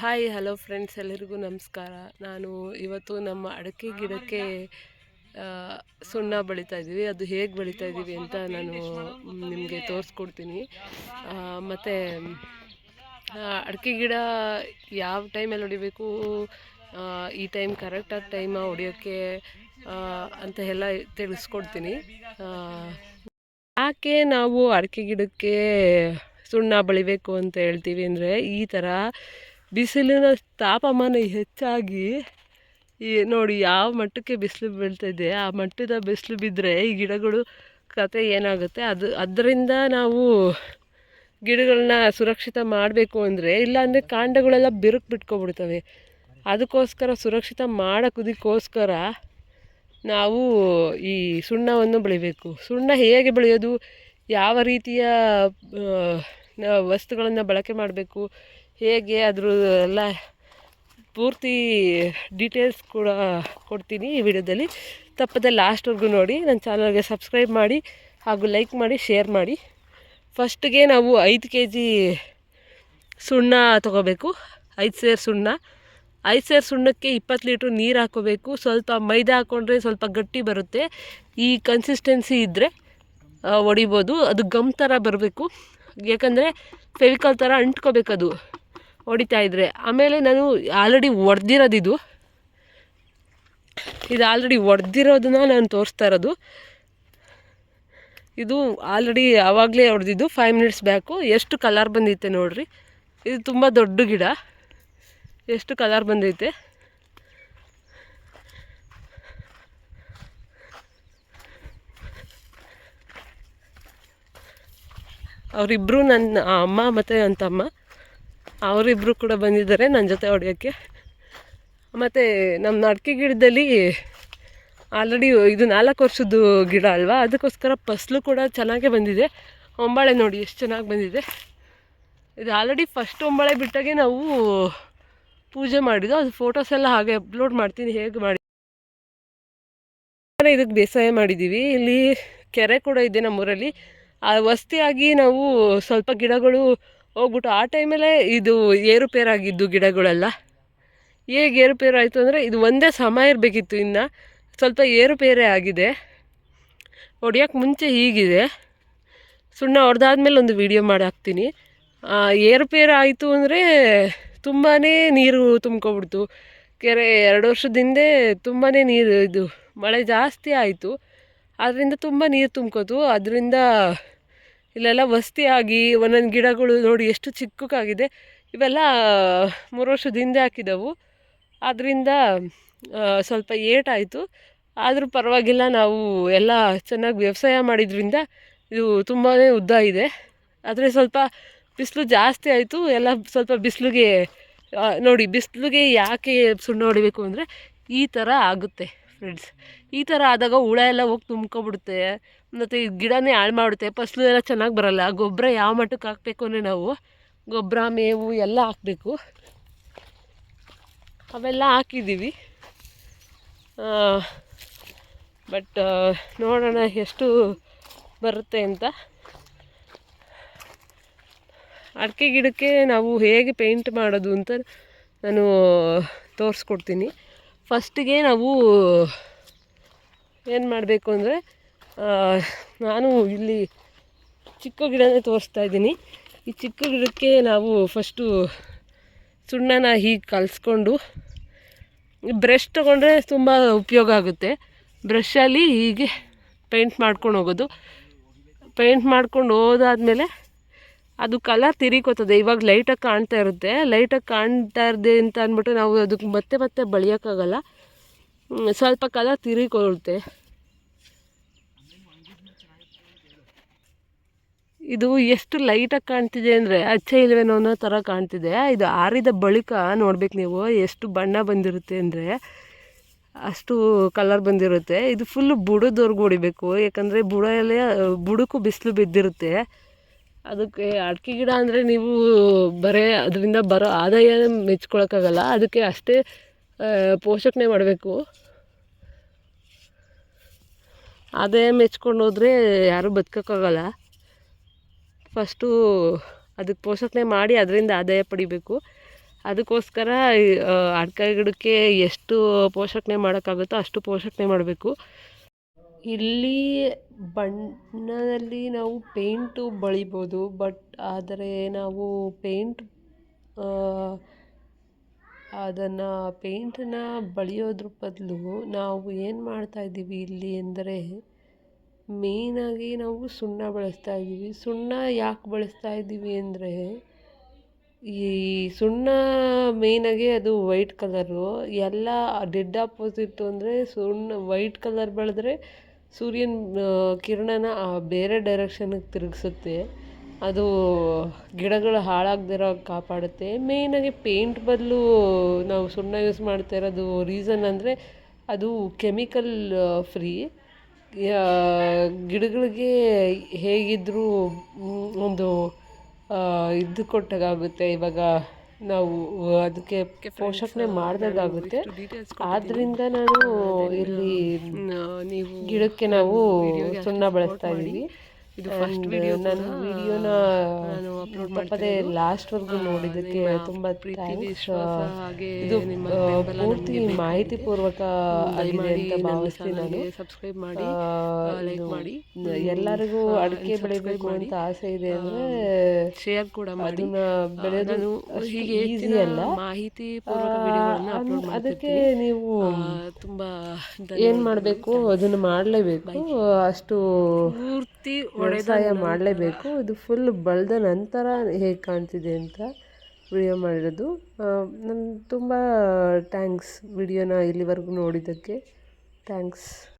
Hi, hello friends ಎಲ್ಲರಿಗೂ ನಮಸ್ಕಾರ. ನಾನು ಇವತ್ತು ನಮ್ಮ ಅಡಕೆ ಗಿಡಕ್ಕೆ ಸುಣ್ಣ ಬೆಳೀತಾ ಇದ್ದೀವಿ. ಅದು ಹೇಗೆ ಬೆಳೀತಾ ಇದ್ದೀವಿ ಅಂತ ನಾನು ನಿಮಗೆ ತೋರಿಸ್ಕೊಡ್ತೀನಿ. ಮತ್ತು ಅಡಕೆ ಗಿಡ ಯಾವ ಟೈಮಲ್ಲಿ ಹೊಡಿಬೇಕು? ಈ ಟೈಮ್ ಕರೆಕ್ಟಾದ ಟೈಮ ಹೊಡಿಯೋಕ್ಕೆ ಅಂತ ಎಲ್ಲ ತಿಳಿಸ್ಕೊಡ್ತೀನಿ. ಯಾಕೆ ನಾವು ಅಡಕೆ ಗಿಡಕ್ಕೆ ಸುಣ್ಣ ಬಳಿಬೇಕು ಅಂತ ಹೇಳ್ತೀವಿ ಅಂದರೆ ಈ ಥರ ಬಿಸಿಲಿನ ತಾಪಮಾನ ಹೆಚ್ಚಾಗಿ ಈ ನೋಡಿ ಯಾವ ಮಟ್ಟಕ್ಕೆ ಬಿಸಿಲು ಬೀಳ್ತಾಯಿದೆ ಆ ಮಟ್ಟದ ಬಿಸಿಲು ಬಿದ್ದರೆ ಈ ಗಿಡಗಳು ಕತೆ ಏನಾಗುತ್ತೆ? ಅದು ಅದರಿಂದ ನಾವು ಗಿಡಗಳನ್ನ ಸುರಕ್ಷಿತ ಮಾಡಬೇಕು ಅಂದರೆ ಇಲ್ಲಾಂದರೆ ಕಾಂಡಗಳೆಲ್ಲ ಬಿರುಕು ಬಿಟ್ಕೊಬಿಡ್ತವೆ. ಅದಕ್ಕೋಸ್ಕರ ಸುರಕ್ಷಿತ ಮಾಡೋದಕ್ಕೋಸ್ಕರ ನಾವು ಈ ಸುಣ್ಣವನ್ನು ಬೆಳಿಬೇಕು. ಸುಣ್ಣ ಹೇಗೆ ಬೆಳೆಯೋದು? ಯಾವ ರೀತಿಯ ವಸ್ತುಗಳನ್ನು ಬಳಕೆ ಮಾಡಬೇಕು? ಹೇಗೆ ಅದ್ರ ಎಲ್ಲ ಪೂರ್ತಿ ಡೀಟೇಲ್ಸ್ ಕೂಡ ಕೊಡ್ತೀನಿ ಈ ವಿಡಿಯೋದಲ್ಲಿ. ತಪ್ಪದೆ ಲಾಸ್ಟ್ವರೆಗೂ ನೋಡಿ, ನನ್ನ ಚಾನಲ್ಗೆ ಸಬ್ಸ್ಕ್ರೈಬ್ ಮಾಡಿ ಹಾಗೂ ಲೈಕ್ ಮಾಡಿ ಶೇರ್ ಮಾಡಿ. ಫಸ್ಟ್ಗೆ ನಾವು ಐದು ಕೆ ಜಿ ಸುಣ್ಣ ತೊಗೋಬೇಕು. ಐದು ಸೇರು ಸುಣ್ಣ. ಐದು ಸೇರು ಸುಣ್ಣಕ್ಕೆ ಇಪ್ಪತ್ತು ಲೀಟ್ರ್ ನೀರು ಹಾಕೋಬೇಕು. ಸ್ವಲ್ಪ ಮೈದಾ ಹಾಕ್ಕೊಂಡ್ರೆ ಸ್ವಲ್ಪ ಗಟ್ಟಿ ಬರುತ್ತೆ. ಈ ಕನ್ಸಿಸ್ಟೆನ್ಸಿ ಇದ್ದರೆ ಹೊಡಿಬೋದು ಅದು ಗಮ್ ಥರ ಬರಬೇಕು. ಯಾಕಂದರೆ, ಫೆವಿಕಲ್ ಥರ ಅಂಟ್ಕೋಬೇಕದು. ಹೊಡಿತಾ ಇದ್ರೆ. ಆಮೇಲೆ ನಾನು ಆಲ್ರೆಡಿ ಒಡೆದಿರೋದಿದು ಇದು. ಆಲ್ರೆಡಿ ಒಡೆದಿರೋದನ್ನ ನಾನು ತೋರಿಸ್ತಾ ಇರೋದು. ಇದು ಆಲ್ರೆಡಿ ಆವಾಗಲೇ ಹೊಡೆದಿದ್ದು ಫೈವ್ ಮಿನಿಟ್ಸ್ ಬ್ಯಾಕು ಎಷ್ಟು ಕಲರ್ ಬಂದೈತೆ ನೋಡಿರಿ. ಇದು ತುಂಬ ದೊಡ್ಡ ಗಿಡ. ಎಷ್ಟು ಕಲರ್ ಬಂದೈತೆ. ಅವರಿಬ್ಬರು ನನ್ನ ಅಮ್ಮ ಮತ್ತು ನನ್ನ ತಮ್ಮ ಅವರಿಬ್ಬರು ಕೂಡ ಬಂದಿದ್ದಾರೆ ನನ್ನ ಜೊತೆ ಹೊಡೆಯೋಕ್ಕೆ. ಮತ್ತು ನಮ್ಮ ಅಡಿಕೆ ಗಿಡದಲ್ಲಿ ಆಲ್ರೆಡಿ ಇದು ನಾಲ್ಕು ವರ್ಷದ್ದು ಗಿಡ ಅಲ್ವಾ? ಅದಕ್ಕೋಸ್ಕರ ಫಸ್ಲು ಕೂಡ ಚೆನ್ನಾಗೇ ಬಂದಿದೆ. ಒಂಬಾಳೆ ನೋಡಿ ಎಷ್ಟು ಚೆನ್ನಾಗಿ ಬಂದಿದೆ. ಇದು ಆಲ್ರೆಡಿ ಫಸ್ಟ್ ಒಂಬಾಳೆ ಬಿಟ್ಟಾಗೆ ನಾವು ಪೂಜೆ ಮಾಡಿದ್ದು. ಅದು ಫೋಟೋಸ್ ಎಲ್ಲ ಹಾಗೆ ಅಪ್ಲೋಡ್ ಮಾಡ್ತೀನಿ, ಹೇಗೆ ಮಾಡಿ ಇದಕ್ಕೆ ಬೇಸಾಯ ಮಾಡಿದ್ದೀವಿ ಇಲ್ಲಿ ಕೆರೆ ಕೂಡ ಇದೆ ನಮ್ಮೂರಲ್ಲಿ. ಆ ವಸ್ತಿಯಾಗಿ ನಾವು ಸ್ವಲ್ಪ ಗಿಡಗಳು ಹೋಗ್ಬಿಟ್ಟು ಆ ಟೈಮಲ್ಲೇ ಇದು ಏರುಪೇರಾಗಿದ್ದು ಗಿಡಗಳೆಲ್ಲ. ಹೇಗೆ ಏರುಪೇರು ಆಯಿತು ಅಂದರೆ ಇದು ಒಂದೇ ಸಮ ಇರಬೇಕಿತ್ತು ಇನ್ನು. ಸ್ವಲ್ಪ ಏರುಪೇರೆ ಆಗಿದೆ. ಹೊಡಿಯೋಕ್ಕೆ ಮುಂಚೆ ಹೀಗಿದೆ. ಸುಣ್ಣ ಹೊಡೆದಾದ್ಮೇಲೆ ಒಂದು ವೀಡಿಯೋ ಮಾಡಿ ಹಾಕ್ತೀನಿ. ಏರುಪೇರು ಆಯಿತು ಅಂದರೆ ತುಂಬಾ ನೀರು ತುಂಬ್ಕೊಬಿಡ್ತು. ಕೆರೆ ಎರಡು ವರ್ಷದ ಹಿಂದೆ ತುಂಬಾ ನೀರು ಇದು ಮಳೆ ಜಾಸ್ತಿ ಆಯಿತು. ಅದರಿಂದ ತುಂಬ ನೀರು ತುಂಬ್ಕೋತು. ಅದರಿಂದ ಇಲ್ಲೆಲ್ಲ ವಸ್ತಿಯಾಗಿ ಒಂದೊಂದು ಗಿಡಗಳು ನೋಡಿ ಎಷ್ಟು ಚಿಕ್ಕಕ್ಕಾಗಿದೆ. ಇವೆಲ್ಲ ಮೂರು ವರ್ಷದ ಹಿಂದೆ ಹಾಕಿದವು. ಆದ್ದರಿಂದ ಸ್ವಲ್ಪ ಏಟಾಯಿತು. ಆದರೂ ಪರವಾಗಿಲ್ಲ, ನಾವು ಎಲ್ಲ ಚೆನ್ನಾಗಿ ವ್ಯವಸಾಯ ಮಾಡಿದ್ರಿಂದ ಇದು ತುಂಬಾ ಉದ್ದ ಇದೆ. ಆದರೆ ಸ್ವಲ್ಪ ಬಿಸಿಲು ಜಾಸ್ತಿ ಆಯಿತು. ಎಲ್ಲ ಸ್ವಲ್ಪ ಬಿಸಿಲಿಗೆ ನೋಡಿ ಬಿಸಿಲಿಗೆ ಯಾಕೆ ಸುಣ್ಣ ಹೊಡಿಬೇಕು ಅಂದರೆ ಈ ಥರ ಆಗುತ್ತೆ ಫ್ರೆಂಡ್ಸ್ ಈ ಥರ ಆದಾಗ ಹುಳ ಎಲ್ಲ ಹೋಗಿ ತುಂಬ್ಕೊಬಿಡುತ್ತೆ. ಮತ್ತು ಗಿಡನೇ ಹಾಳು ಮಾಡುತ್ತೆ ಫಸ್ಲು ಎಲ್ಲ ಚೆನ್ನಾಗಿ ಬರಲ್ಲ. ಗೊಬ್ಬರ ಯಾವ ಮಟ್ಟಕ್ಕೆ ಹಾಕಬೇಕು ಅಂದರೆ ನಾವು ಗೊಬ್ಬರ ಮೇವು ಎಲ್ಲ ಹಾಕಬೇಕು. ಅವೆಲ್ಲ ಹಾಕಿದ್ದೀವಿ. ಬಟ್ ನೋಡೋಣ ಎಷ್ಟು ಬರುತ್ತೆ ಅಂತ. ಅಡಿಕೆ ಗಿಡಕ್ಕೆ ನಾವು ಹೇಗೆ ಪೇಂಟ್ ಮಾಡೋದು ಅಂತ ನಾನು ತೋರಿಸ್ಕೊಡ್ತೀನಿ. ಫಸ್ಟಿಗೆ ನಾವು ಏನು ಮಾಡಬೇಕು ಅಂದರೆ ನಾನು ಇಲ್ಲಿ ಚಿಕ್ಕ ಗಿಡನೇ ತೋರಿಸ್ತಾ ಇದ್ದೀನಿ. ಈ ಚಿಕ್ಕ ಗಿಡಕ್ಕೆ ನಾವು ಫಸ್ಟು ಸುಣ್ಣನ ಹೀಗೆ ಕಲಿಸ್ಕೊಂಡು ಬ್ರಷ್ ತೊಗೊಂಡ್ರೆ ತುಂಬ ಉಪಯೋಗ ಆಗುತ್ತೆ. ಬ್ರಷಲ್ಲಿ ಹೀಗೆ ಪೇಂಟ್ ಮಾಡ್ಕೊಂಡು ಹೋಗೋದು. ಪೇಂಟ್ ಮಾಡ್ಕೊಂಡು ಹೋದಾದ್ಮೇಲೆ ಅದು ಕಲರ್ ತಿರಿಕೋತದೆ ಇವಾಗ ಲೈಟಾಗಿ ಕಾಣ್ತಾ ಇರುತ್ತೆ. ಲೈಟಾಗಿ ಕಾಣ್ತಾ ಇರದೆ ಅಂತ ಅಂದ್ಬಿಟ್ಟು ನಾವು ಅದಕ್ಕೆ ಮತ್ತೆ ಮತ್ತೆ ಬಳಿಯೋಕ್ಕಾಗಲ್ಲ. ಸ್ವಲ್ಪ ಕಲರ್ ತಿರಿಕೊಳ್ಳುತ್ತೆ ಇದು ಎಷ್ಟು ಲೈಟಾಗಿ ಕಾಣ್ತಿದೆ ಅಂದರೆ ಅಚ್ಚೆ ಇಲ್ವೇನೋ ಅನ್ನೋ ಥರ ಕಾಣ್ತಿದೆ. ಇದು ಆರಿದ ಬಳಿಕ ನೋಡ್ಬೇಕು ನೀವು ಎಷ್ಟು ಬಣ್ಣ ಬಂದಿರುತ್ತೆ ಅಂದರೆ ಅಷ್ಟು ಕಲರ್ ಬಂದಿರುತ್ತೆ. ಇದು ಫುಲ್ಲು ಬುಡದವರೆಗೂ ಹೊಡಿಬೇಕು. ಯಾಕಂದರೆ ಬುಡ ಎಲ್ಲ ಬುಡಕ್ಕೂ ಬಿಸಿಲು ಬಿದ್ದಿರುತ್ತೆ. ಅದಕ್ಕೆ ಅಡಿಕೆ ಗಿಡ ಅಂದರೆ ನೀವು ಬರೇ ಅದರಿಂದ ಬರೋ ಆದಾಯ ಮೆಚ್ಕೊಳಕ್ಕಾಗಲ್ಲ. ಅದಕ್ಕೆ ಅಷ್ಟೇ ಪೋಷಕನೆ ಮಾಡಬೇಕು. ಆದಾಯ ಮೆಚ್ಕೊಂಡು ಹೋದರೆ ಯಾರೂ ಬದುಕೋಕ್ಕಾಗಲ್ಲ. ಫಸ್ಟು ಅದಕ್ಕೆ ಪೋಷಣೆ ಮಾಡಿ ಅದರಿಂದ ಆದಾಯ ಪಡಿಬೇಕು. ಅದಕ್ಕೋಸ್ಕರ ಅಡಿಕೆ ಗಿಡಕ್ಕೆ ಎಷ್ಟು ಪೋಷಣೆ ಮಾಡೋಕ್ಕಾಗುತ್ತೋ ಅಷ್ಟು ಪೋಷಣೆ ಮಾಡಬೇಕು. ಇಲ್ಲಿ ಬಣ್ಣದಲ್ಲಿ ನಾವು ಪೇಂಟು ಬಳಿಬೋದು, ಬಟ್ ಆದರೆ ನಾವು ಪೇಂಟ್ ಅದನ್ನು ಪೇಂಟನ್ನ ಬಳಿಯೋದ್ರ ಬದಲು ನಾವು ಏನು ಮಾಡ್ತಾಯಿದ್ದೀವಿ ಇಲ್ಲಿ ಅಂದರೆ ಮೇಯ್ನಾಗಿ ನಾವು ಸುಣ್ಣ ಬಳಸ್ತಾ ಇದ್ದೀವಿ. ಸುಣ್ಣ ಯಾಕೆ ಬಳಸ್ತಾ ಇದ್ದೀವಿ ಅಂದರೆ, ಈ ಸುಣ್ಣ ಮೇಯ್ನಾಗಿ ಅದು ವೈಟ್ ಕಲರು. ಎಲ್ಲ ಡೆಡ್ ಆಪೋಸಿಟ್ಟು ಅಂದರೆ ಸುಣ್ಣ, ವೈಟ್ ಕಲರ್ ಬೆಳೆದ್ರೆ ಸೂರ್ಯನ ಕಿರಣನ ಬೇರೆ ಡೈರೆಕ್ಷನಿಗೆ ತಿರುಗಿಸುತ್ತೆ. ಅದು ಗಿಡಗಳು ಹಾಳಾಗದಿರೋ ಕಾಪಾಡುತ್ತೆ. ಮೇಯ್ನಾಗಿ ಪೇಂಟ್ ಬದಲು ನಾವು ಸುಣ್ಣ ಯೂಸ್ ಮಾಡ್ತಾ ಇರೋದು ರೀಸನ್ ಅಂದರೆ ಅದು ಕೆಮಿಕಲ್ ಫ್ರೀ. ಗಿಡಗಳಿಗೆ ಹೇಗಿದ್ದರೂ ಒಂದು ಇದು ಕೊಟ್ಟಾಗುತ್ತೆ ಇವಾಗ ನಾವು ಅದಕ್ಕೆ ಪೋಷಣೆ ಮಾಡಿದಾಗುತ್ತೆ ಆದ್ದರಿಂದ ನಾನು ಇಲ್ಲಿ ನೀವು ಗಿಡಕ್ಕೆ ನಾವು ಸುಣ್ಣ ಬಳಸ್ತಾ ಇದ್ದೀವಿ. ಇದು ಫಸ್ಟ್ ವಿಡಿಯೋ ನನ್ನ ವಿಡಿಯೋನ ನಾನು ಅಪ್ಲೋಡ್ ತಪ್ಪದೆ ಲಾಸ್ಟ್ವರೆಗೂ ನೋಡಿದ್ದಕ್ಕೆ ತುಂಬಾ ಥ್ಯಾಂಕ್ಸ್ ಹಾಗೆ ಇದು ಪೂರ್ತಿ ಮಾಹಿತಿ ಪೂರ್ವಕ ಆಗಿದೆ ಅಂತ ಭಾವಿಸ್ತೀನಿ ನಾನು. ಸಬ್ಸ್ಕ್ರೈಬ್ ಮಾಡಿ ಲೈಕ್ ಮಾಡಿ. ಎಲ್ಲರಿಗೂ ಅಡಿಕೆ ಬೆಳಿಬೇಕು ಅಂತ ಆಸೆ ಇದೆ ಅಂದ್ರೆ ಶೇರ್ ಕೂಡ ಮಾಡಿ. ಅದನ್ನ ಬೆಳೆಯೋದು ಹೀಗೆ ಈಸಿ ಅಲ್ಲ. ಮಾಹಿತಿ ಪೂರ್ವಕ ವಿಡಿಯೋಗಳನ್ನ ಅಪ್ಲೋಡ್ ಅದಕ್ಕೆ ನೀವು ತುಂಬಾ ಏನ್. ಮಾಡಬೇಕು? ಅದನ್ನ ಮಾಡಲೇಬೇಕು. ಅಷ್ಟು ಪೂರ್ತಿ ವ್ಯವಸಾಯ ಮಾಡಲೇಬೇಕು. ಇದು ಫುಲ್ ಬೆಳೆದ ನಂತರ ಹೇಗೆ ಕಾಣ್ತಿದೆ ಅಂತ ವಿಡಿಯೋ ಮಾಡಿರೋದು. ನನ್ನ ತುಂಬ ಥ್ಯಾಂಕ್ಸ್ ವಿಡಿಯೋನ ಇಲ್ಲಿವರೆಗೂ ನೋಡಿದ್ದಕ್ಕೆ. ಥ್ಯಾಂಕ್ಸ್